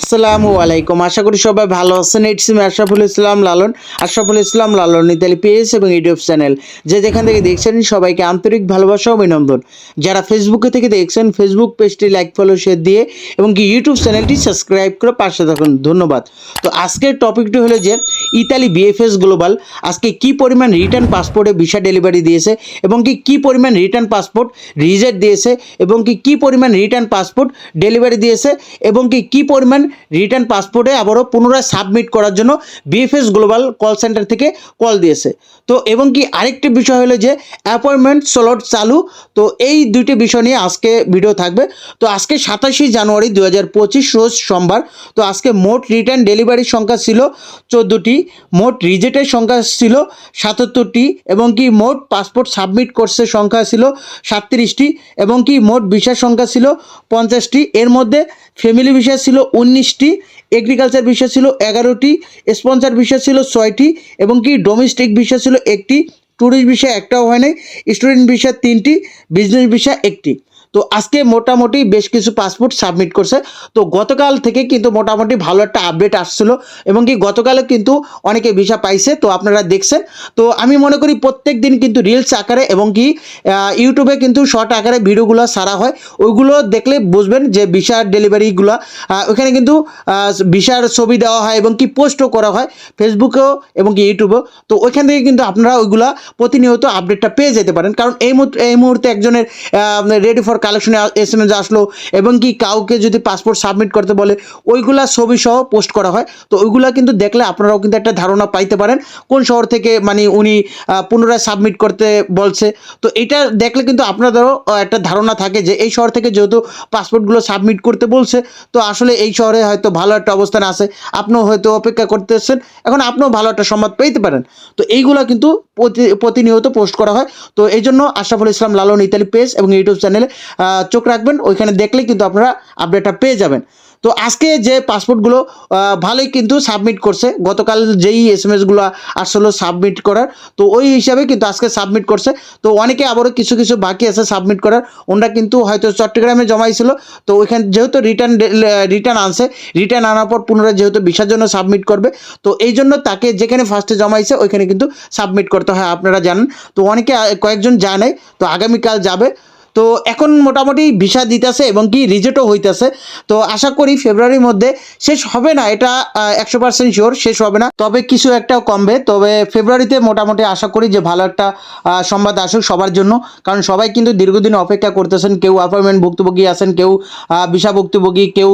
আসসালামু আলাইকুম। আশা করি সবাই ভালো আছেন। It's me Ashraful Islam Lalon. Ashraful Islam Lalon Italy page এবং ইউটিউব চ্যানেল। যে যেখান থেকে দেখছেন, সবাইকে আন্তরিক ভালোবাসা অভিনন্দন। যারা ফেসবুকে থেকে দেখছেন ফেসবুক পেজটি লাইক ফলো শেয়ার দিয়ে এবং কি ইউটিউব চ্যানেলটি সাবস্ক্রাইব করে পাশে থাকুন। ধন্যবাদ। তো আজকের টপিকটি হলো যে, ইতালি বিএফএস গ্লোবাল আজকে কি পরিমাণ রিটার্ন পাসপোর্টে ভিসা ডেলিভারি দিয়েছে এবং কি কি পরিমাণ রিটার্ন পাসপোর্ট রিজেক্ট দিয়েছে এবং কি কি পরিমাণ রিটার্ন পাসপোর্ট ডেলিভারি দিয়েছে এবং কি কি পরিমাণ রিটার্ন পাসপোর্টে আবারও পুনরায় সাবমিট করার জন্য বিএফএস গ্লোবাল কল সেন্টার থেকে কল দিয়েছে। তো এবং কি আরেকটি বিষয় হলো যে অ্যাপয়েন্টমেন্ট স্লট চালু, তো এই দুইটি বিষয় নিয়ে আজকে ভিডিও থাকবে। তো আজকে সাতাশে জানুয়ারি দু হাজার পঁচিশ রোজ সোমবার, তো আজকে মোট রিটার্ন ডেলিভারির সংখ্যা ছিল চোদ্দোটি, মোট রিজেক্টের সংখ্যা ছিল সাতাত্তরটি, এবং কি মোট পাসপোর্ট সাবমিট কোর্সের সংখ্যা ছিল সাতত্রিশটি, এবং কি মোট ভিসার সংখ্যা ছিল পঞ্চাশটি। এর মধ্যে ফ্যামিলি ভিসা ছিল উনিশটি এগ্রিকালচার ভিসা ছিল এগারোটি স্পন্সার ভিসা ছিল ছয়টি এবং কি ডোমেস্টিক ভিসা ছিল একটি। ট্যুরিস্ট বিষয় একটাও হয় নাই স্টুডেন্ট ভিসা তিনটি বিজনেস বিষয় একটি। তো আজকে মোটামুটি বেশ কিছু পাসপোর্ট সাবমিট করছে। তো গতকাল থেকে কিন্তু মোটামুটি ভালো একটা আপডেট আসছিল এবং কি গতকালে কিন্তু অনেকে ভিসা পাইছে, তো আপনারা দেখছেন। তো আমি মনে করি প্রত্যেক দিন কিন্তু রিলস আকারে এবং কি ইউটিউবে কিন্তু শর্ট আকারে ভিডিওগুলো সারা হয়। ওইগুলো দেখলে বুঝবেন যে ভিসার ডেলিভারিগুলো ওখানে কিন্তু ভিসার ছবি দেওয়া হয় এবং কি পোস্টও করা হয় ফেসবুকেও এবং কি ইউটিউবেও তো ওইখান থেকে কিন্তু আপনারা ওইগুলা প্রতিনিয়ত আপডেটটা পেয়ে যেতে পারেন। কারণ এই মুহূর্তে এই মুহূর্তে একজনের রেডি ফর কালেকশনে এস এম এস আসলো এবং কি কাউকে যদি পাসপোর্ট সাবমিট করতে বলে, ওইগুলা ছবি সহ পোস্ট করা হয়। তো ওইগুলা কিন্তু দেখলে আপনারাও কিন্তু একটা ধারণা পাইতে পারেন কোন শহর থেকে মানে উনি পুনরায় সাবমিট করতে বলছে। তো এটা দেখলে কিন্তু আপনাদেরও একটা ধারণা থাকে যে এই শহর থেকে যেহেতু পাসপোর্টগুলো সাবমিট করতে বলছে, তো আসলে এই শহরে হয়তো ভালো একটা অবস্থান আছে। আপনিও হয়তো অপেক্ষা করতেছেন। এখন আপনিও ভালো একটা সংবাদ পেতে পারেন। তো এইগুলা কিন্তু প্রতিনিয়ত পোস্ট করা হয়। তো এই জন্য আশরাফুল ইসলাম লালন ইতালি পেজ এবং ইউটিউব চ্যানেলে চোখ রাখবেন, ওইখানে দেখলেই কিন্তু আপনারা আপডেটটা পেয়ে যাবেন। তো আজকে যে পাসপোর্টগুলো ভালোই কিন্তু সাবমিট করছে। গতকাল যেই এস এম এসগুলো আসলো সাবমিট করার, তো ওই হিসাবে কিন্তু আজকে সাবমিট করছে। তো অনেকে আবারও কিছু কিছু বাকি আছে সাবমিট করার। ওনারা কিন্তু হয়তো চট্টগ্রামে জমাইছিল তো ওইখানে, যেহেতু রিটার্ন রিটার্ন আনছে রিটার্ন আনার পর পুনরায় যেহেতু ভিসার জন্য সাবমিট করবে, তো এই জন্য তাকে যেখানে ফার্স্টে জমাইছে, ওইখানে কিন্তু সাবমিট করতে হয়, আপনারা জানেন। তো অনেকে কয়েকজন নাই তো আগামীকাল যাবে। তো এখন মোটামুটি ভিসা দিতেছে এবং কি রিজেক্টও হইতেছে। তো আশা করি ফেব্রুয়ারির মধ্যে শেষ হবে না, এটা একশো পার্সেন্ট শিওর শেষ হবে না। তবে কিছু একটা কমবে, তবে ফেব্রুয়ারিতে মোটামুটি আশা করি যে ভালো একটা সংবাদ আসুক সবার জন্য। কারণ সবাই কিন্তু দীর্ঘদিন অপেক্ষা করতেছেন, কেউ অ্যাপয়েন্টমেন্ট ভুক্তভোগী আছেন, কেউ ভিসা ভুক্তভোগী, কেউ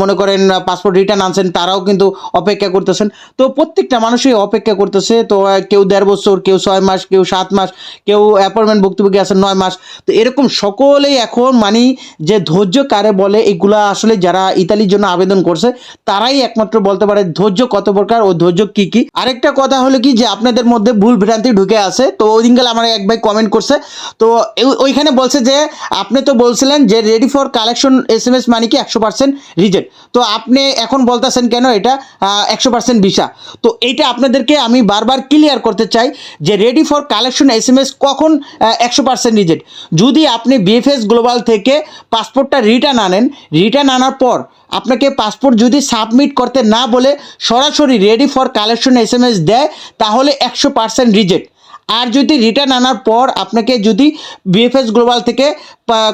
মনে করেন পাসপোর্ট রিটার্ন আনছেন, তারাও কিন্তু অপেক্ষা করতেছেন। তো প্রত্যেকটা মানুষই অপেক্ষা করতেছে, তো কেউ দেড় বছর, কেউ ছয় মাস, কেউ সাত মাস, কেউ অ্যাপয়েন্টমেন্ট ভুক্তভোগী আছেন নয় মাস। তো এরকম সকলেই এখন মানে যে ধৈর্য কারে বলে, এগুলা আসলে যারা ইতালির জন্য আবেদন করছে, তারাই একমাত্র বলতে পারে ধৈর্য কত প্রকার ও ধৈর্য কি কি। আরেকটা কথা হলো কি যে আপনাদের মধ্যে ভুল ভ্রান্তি ঢুকে আছে, তো ওই দিনকাল আমার এক ভাই কমেন্ট করছে, তো ওইখানে বলছে যে, আপনি তো বলছিলেন যে ready for collection S M S মানে কি একশো পার্সেন্ট রিজেক্ট তো আপনি এখন বলতেছেন কেন এটা? একশো পার্সেন্ট ভিসা। তো এইটা আপনাদেরকে আমি বারবার ক্লিয়ার করতে চাই যে ready for collection S M S কখন একশো পার্সেন্ট রিজেক্ট যদি আপনি বিএফএস গ্লোবাল থেকে পাসপোর্টটা রিটার্ন আনেন। রিটার্ন আনার পর আপনাকে পাসপোর্ট যদি সাবমিট করতে না বলে সরাসরি ready for collection S M S দেয়, তাহলে একশো পার্সেন্ট রিজেক্ট আর যদি রিটার্ন আনার পর আপনাকে যদি বিএফএস গ্লোবাল থেকে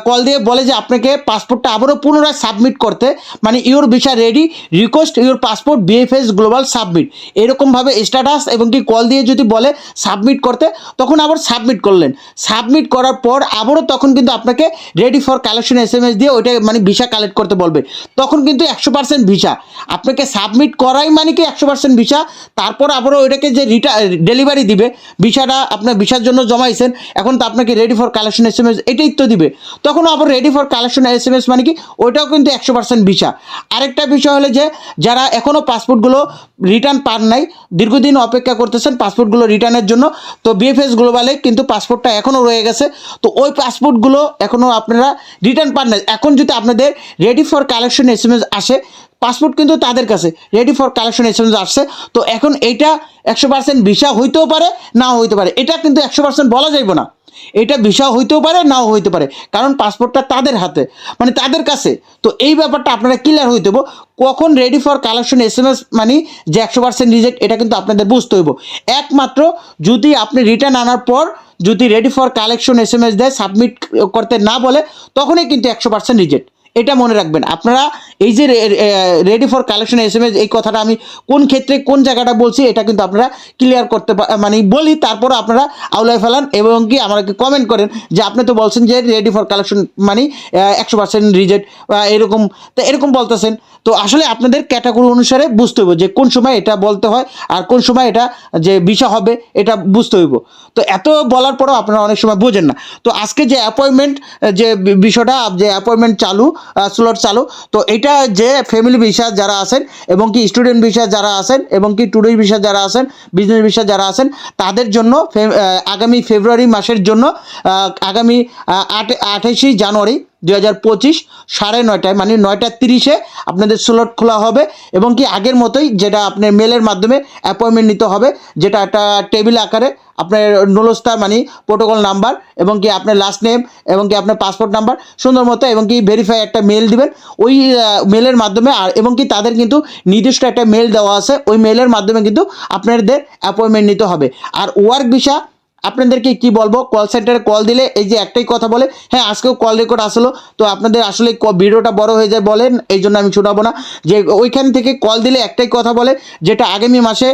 কল দিয়ে বলে যে আপনাকে পাসপোর্টটা আবারও পুনরায় সাবমিট করতে। মানে your visa ready request your passport BFS global submit এরকমভাবে স্ট্যাটাস এবং কি কল দিয়ে যদি বলে সাবমিট করতে, তখন আবার সাবমিট করলেন। সাবমিট করার পর আবারও তখন কিন্তু আপনাকে ready for collection S M S দিয়ে ওইটা মানে ভিসা কালেক্ট করতে বলবে। তখন কিন্তু একশো পার্সেন্ট ভিসা আপনাকে সাবমিট করাই মানে কি একশো পার্সেন্ট ভিসা তারপর আবারও ওইটাকে যে রিটা ডেলিভারি দিবে ভিসাটা আপনার ভিসার জন্য জমাইছেন, এখন তো আপনাকে ready for collection S M S এটাই তো দিবে। তখন আবার ready for collection S M S মানে কি? ওইটাও কিন্তু একশো পার্সেন্ট ভিসা। আরেকটা বিষয় হলো যে, যারা এখনও পাসপোর্টগুলো রিটার্ন পান নাই, দীর্ঘদিন অপেক্ষা করতেছেন পাসপোর্টগুলো রিটার্নের জন্য, তো বিএফএস গ্লোবালে কিন্তু পাসপোর্টটা এখনও রয়ে গেছে। তো ওই পাসপোর্টগুলো এখনও আপনারা রিটার্ন পান নাই। এখন যদি আপনাদের ready for collection S M S আসে, পাসপোর্ট কিন্তু তাদের কাছে ready for collection S M S আসছে, তো এখন এইটা একশো পার্সেন্ট ভিসা হইতেও পারে, নাও হইতে পারে। এটা কিন্তু একশো পার্সেন্ট বলা যাইব না। এটা ভিসা হইতেও পারে, নাও হইতে পারে। কারণ পাসপোর্টটা তাদের হাতে মানে তাদের কাছে। তো এই ব্যাপারটা আপনারা ক্লিয়ার হইতে হব কখন ready for collection S M S মানে যে একশো পার্সেন্ট রিজেক্ট এটা কিন্তু আপনাদের বুঝতে হইব। একমাত্র যদি আপনি রিটার্ন আনার পর যদি ready for collection S M S দেয় সাবমিট করতে না বলে, তখনই কিন্তু একশো পার্সেন্ট রিজেক্ট এটা মনে রাখবেন। আপনারা এই যে ready for collection S M S এই কথাটা আমি কোন ক্ষেত্রে কোন জায়গাটা বলছি, এটা কিন্তু আপনারা ক্লিয়ার করতে মানে বলি তারপর আপনারা আউলায় ফেলান এবং কি আমাকে কমেন্ট করেন যে আপনি তো বলছেন যে রেডি ফর কালেকশন মানে একশো পার্সেন্ট রিজেক্ট এরকম, তো এরকম বলতেছেন। তো আসলে আপনাদের ক্যাটাগরি অনুসারে বুঝতে হইব যে কোন সময় এটা বলতে হয় আর কোন সময় এটা যে বিষয় হবে, এটা বুঝতে হইব। তো এত বলার পরেও আপনারা অনেক সময় বোঝেন না। তো আজকে যে অ্যাপয়েন্টমেন্ট যে বিষয়টা, যে অ্যাপয়েন্টমেন্ট চালু স্লট চালু। তো এটা যে ফ্যামিলি ভিসা যারা আছেন এবং কি স্টুডেন্ট ভিসা যারা আছেন এবং কি ট্যুরিস্ট ভিসা যারা আছেন বিজনেস ভিসা যারা আছেন, তাদের জন্য আগামী ফেব্রুয়ারি মাসের জন্য আগামী আট আঠাশে জানুয়ারি দুই হাজার পঁচিশ সাড়ে নয়টায় মানে নয়টা তিরিশে আপনাদের স্লট খোলা হবে এবং কি আগের মতোই যেটা আপনার মেলের মাধ্যমে অ্যাপয়েন্টমেন্ট নিতে হবে, যেটা একটা টেবিল আকারে আপনার নলস্তার মানে প্রোটোকল নাম্বার এবং কি আপনার লাস্ট নেম এবং কি আপনার পাসপোর্ট নাম্বার সুন্দর মতো এবং কি ভেরিফাই একটা মেল দিবেন। ওই মেলের মাধ্যমে আর, এবং কি তাদের কিন্তু নির্দিষ্ট একটা মেল দেওয়া আছে, ওই মেলের মাধ্যমে কিন্তু আপনাদের অ্যাপয়েন্টমেন্ট নিতে হবে। আর ওয়ার্ক ভিসা আপনাদেরকে কি বলব? কল সেন্টারে কল দিলে এই যে একটাই কথা বলে হ্যাঁ আজকেও কল রেকর্ড আসলো। তো আপনাদের আসলে ভিডিওটা বড় হয়ে যায় বলেন, এই জন্য আমি শোনাবো না। যে ওইখান থেকে কল দিলে একটাই কথা বলে, যেটা আগামী মাসে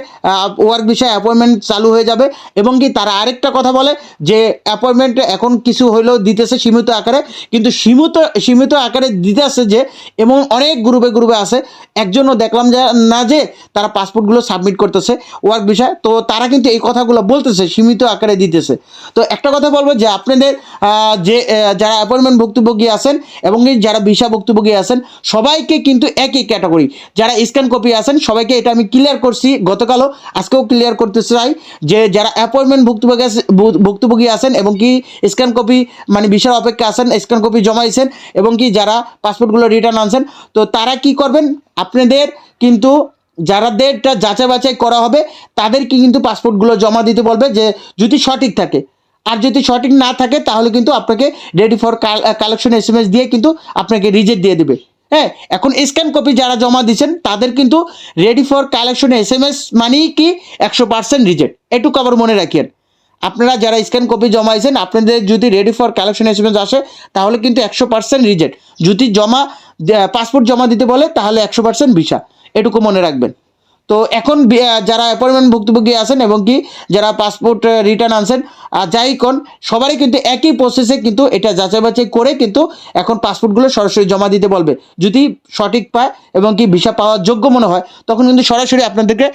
ওয়ার্ক বিষয়ে অ্যাপয়েন্টমেন্ট চালু হয়ে যাবে। এবং কি তারা আরেকটা কথা বলে, যে অ্যাপয়েন্টমেন্ট এখন কিছু হইলেও দিতেছে সীমিত আকারে, কিন্তু সীমিত সীমিত আকারে দিতেছে যে, এবং অনেক গ্রুপে গ্রুপে আছে। একজনও দেখলাম যে, না যে, তারা পাসপোর্টগুলো সাবমিট করতেছে ওয়ার্ক বিষয় তো তারা কিন্তু এই কথাগুলো বলতেছে, সীমিত আকারে দিতেছে। তো একটা কথা বলব যে আপনাদের যে যারা অ্যাপয়েন্টমেন্ট ভুক্তভোগী আছেন এবং যারা ভিসা ভুক্তভোগী আছেন, সবাইকে কিন্তু একই ক্যাটাগরি যারা স্ক্যান কপি আছেন, সবাইকে এটা আমি ক্লিয়ার করছি গতকালও, আজকেও ক্লিয়ার করতে চাই যে যারা অ্যাপয়েন্টমেন্ট ভুক্তভোগী ভুক্তভোগী আছেন এবং কি স্ক্যান কপি মানে ভিসার অপেক্ষা আছেন স্ক্যান কপি জমাইছেন এবং কি যারা পাসপোর্টগুলো রিটার্ন আনছেন, তো তারা কি করবেন? আপনাদের কিন্তু যারাদেরটা যাচাই বাছাই করা হবে, তাদেরকে কিন্তু পাসপোর্টগুলো জমা দিতে বলবে যে যদি সঠিক থাকে। আর যদি সঠিক না থাকে, তাহলে কিন্তু আপনাকে রেডি ফর কালেকশন এস দিয়ে কিন্তু আপনাকে রিজেক্ট দিয়ে দেবে। হ্যাঁ এখন স্ক্যান কপি যারা জমা দিচ্ছেন তাদের কিন্তু ready for collection S M S মানেই কি একশো পার্সেন্ট রিজেক্ট এটুকু আবার মনে রাখেন আপনারা যারা স্ক্যান কপি জমাইছেন, আপনাদের যদি ready for collection S M S আসে, তাহলে কিন্তু একশো পার্সেন্ট রিজেক্ট যদি জমা পাসপোর্ট জমা দিতে বলে, তাহলে একশো পার্সেন্ট ভিসা। এটুকু মনে রাখবেন। তো এখন যারা অ্যাপয়েন্টমেন্ট ভুক্তভোগী আছেন এবং কি যারা পাসপোর্ট রিটার্ন আনছেন যাই কোন, সবারই কিন্তু একই প্রসেসে কিন্তু এটা যাচাই বাছাই করে কিন্তু এখন পাসপোর্টগুলো সরাসরি জমা দিতে বলবে। যদি সঠিক পায় এবং কি ভিসা পাওয়ার যোগ্য মনে হয়, তখন কিন্তু সরাসরি আপনাদেরকে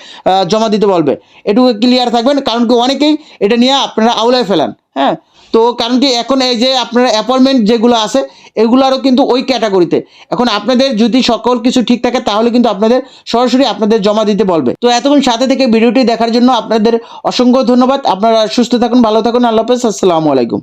জমা দিতে বলবে। এটুকু ক্লিয়ার থাকবেন, কারণ কি অনেকেই এটা নিয়ে আপনারা আউলায় ফেলান। হ্যাঁ? তো কারণ কি এখন এই যে আপনার অ্যাপয়েন্টমেন্ট যেগুলো আছে, এগুলারও কিন্তু ওই ক্যাটাগরিতে এখন আপনাদের যদি সকল কিছু ঠিক থাকে, তাহলে কিন্তু আপনাদের সরাসরি আপনাদের জমা দিতে বলবে। তো এতক্ষণ সাথে থেকে ভিডিওটি দেখার জন্য আপনাদের অসংখ্য ধন্যবাদ। আপনারা সুস্থ থাকুন, ভালো থাকুন। আল্লাহ হাফেজ। আসসালামু আলাইকুম।